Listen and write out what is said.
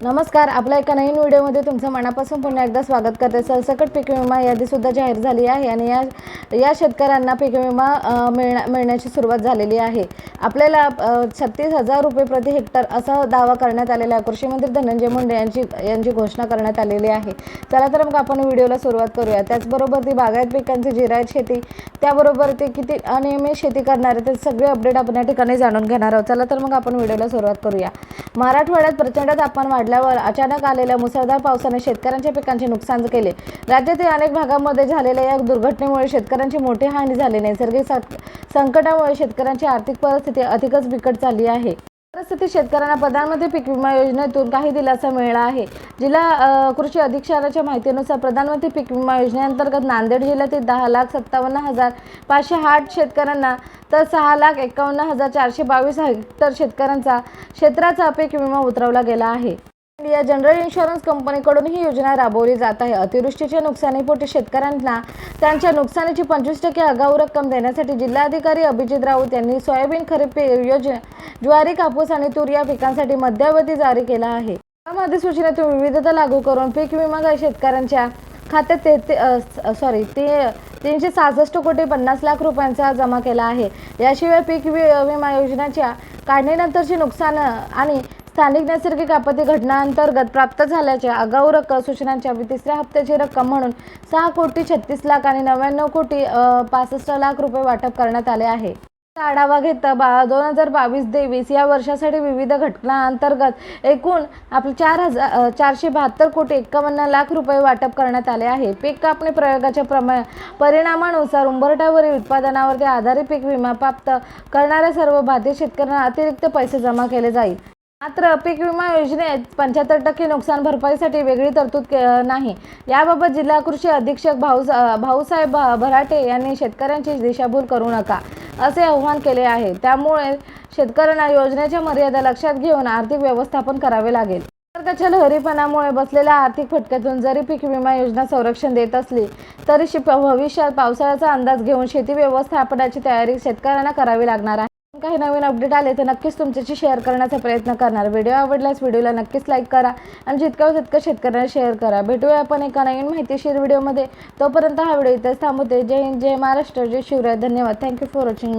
नमस्कार आपल्या एका नवीन व्हिडिओमध्ये तुमचं मनापासून पुन्हा एकदा स्वागत करते. सरसकट पीक विमा यादीसुद्धा जाहीर झाली आहे आणि या या शेतकऱ्यांना पीक विमा मिळण्या मिळण्याची सुरुवात झालेली आहे. आपल्याला छत्तीस हजार रुपये प्रति हेक्टर असा दावा करण्यात आलेला आहे. कृषी मंत्री धनंजय मुंडे यांची यांची घोषणा करण्यात आलेली आहे. चला तर मग आपण व्हिडिओला सुरुवात करूया. त्याचबरोबर ती बागायत पिकांची जिरायत शेती त्याबरोबर ते किती अनियमित शेती करणारे ते सगळे अपडेट आपण या ठिकाणी जाणून घेणार आहोत. चला तर मग आपण व्हिडिओला सुरुवात करूया. मराठवाड्यात प्रचंड तापमान वाढल्यावर अचानक आलेल्या मुसळधार पावसाने शेतकऱ्यांच्या पिकांचे नुकसान केले. राज्यातील अनेक भागांमध्ये झालेल्या या दुर्घटनेमुळे शेतकऱ्यांची मोठी हानी झाली. नैसर्गिक संकटामुळे शेतकऱ्यांची आर्थिक परिस्थिती अधिकच बिकट झाली आहे. परिस्थिती शेतकऱ्यांना प्रधानमंत्री पीक विमा योजनेतून काही दिलासा मिळाला आहे. जिल्हा कृषी अधीक्षकाच्या माहितीनुसार प्रधानमंत्री पीक विमा योजनेअंतर्गत नांदेड जिल्ह्यातील दहा लाख सत्तावन्न हजार पाचशे आठ शेतकऱ्यांना तर सहा लाख एकावन्न हजार चारशे बावीस हेक्टर शेतकऱ्यांचा क्षेत्राचा पीक विमा उतरवला गेला आहे. इंडिया जनरल इन्शुरन्स कंपनीकडून ही योजना राबवली जात आहे. अतिवृष्टीच्या नुकसानीपोटी शेतकऱ्यांना त्यांच्या नुकसानीची पंचवीस टक्के आगाऊ रक्कम देण्यासाठी जिल्हाधिकारी अभिजित राऊत यांनी सोयाबीन खरीप पे- योजना ज्वारी कापूस आणि तूर या पिकांसाठी मध्यावधी जारी केला आहे. या अधिसूचनेतून विविधता लागू करून पीक विमा काही शेतकऱ्यांच्या खात्यात ते ते सॉरी ते तीनशे सहासष्ट कोटी पन्नास लाख रुपयांचा जमा केला आहे. याशिवाय पीक वि- विमा योजनेच्या काढणीनंतरचे नुकसान आणि स्थानिक नैसर्गिक आपत्ती घटनांतर्गत प्राप्त झाल्याच्या आगाऊ रक्कम सूचनांच्या तिसऱ्या हप्त्याची रक्कम म्हणून सहा कोटी छत्तीस लाख आणि नव्याण्णव कोटी पासष्ट लाख रुपये वाटप करण्यात आले आहे. आढावा घेता बा दोन हजार बावीस तेवीस या वर्षासाठी विविध घटनांतर्गत एकूण आपले चार हजार चारशे बहात्तर कोटी एक्कावन्न लाख रुपये वाटप करण्यात आले आहे. पीक कापणी प्रयोगाच्या प्रमा परिणामानुसार उंबरठ्यावरील उत्पादनावरती आधारित पीक विमा प्राप्त करणाऱ्या सर्व बाधित शेतकऱ्यांना अतिरिक्त पैसे जमा केले जाईल. मात्र पीक विमा योजनेत पंच्याहत्तर टक्के नुकसान भरपाईसाठी वेगळी तरतूद नाही. याबाबत जिल्हा कृषी अधीक्षक भाऊ भाऊसाहेब भराटे यांनी शेतकऱ्यांची दिशाभूल करू नका असे आवाहन केले आहे. त्यामुळे शेतकऱ्यांना योजनेच्या मर्यादा लक्षात घेऊन आर्थिक व्यवस्थापन करावे लागेल. निसर्गाच्या लहरीपणामुळे बसलेल्या आर्थिक फटक्यातून जरी पीक विमा योजना संरक्षण देत असली तरी भविष्यात पावसाळ्याचा अंदाज घेऊन शेती व्यवस्थापनाची तयारी शेतकऱ्यांना करावी लागणार आहे. काही नवीन अपडेट आले तर नक्कीच तुमच्याशी शेअर करण्याचा प्रयत्न करणार. व्हिडिओ आवडल्यास व्हिडिओला नक्कीच लाईक करा आणि जितकं तितकं शेतकऱ्यांना शेअर करा. भेटूया आपण एका नवीन माहितीशीर व्हिडिओमध्ये तोपर्यंत हा व्हिडिओ इथेच थांबवते. जय हिंद जय महाराष्ट्र जय शिवराय. धन्यवाद. Thank you for watching me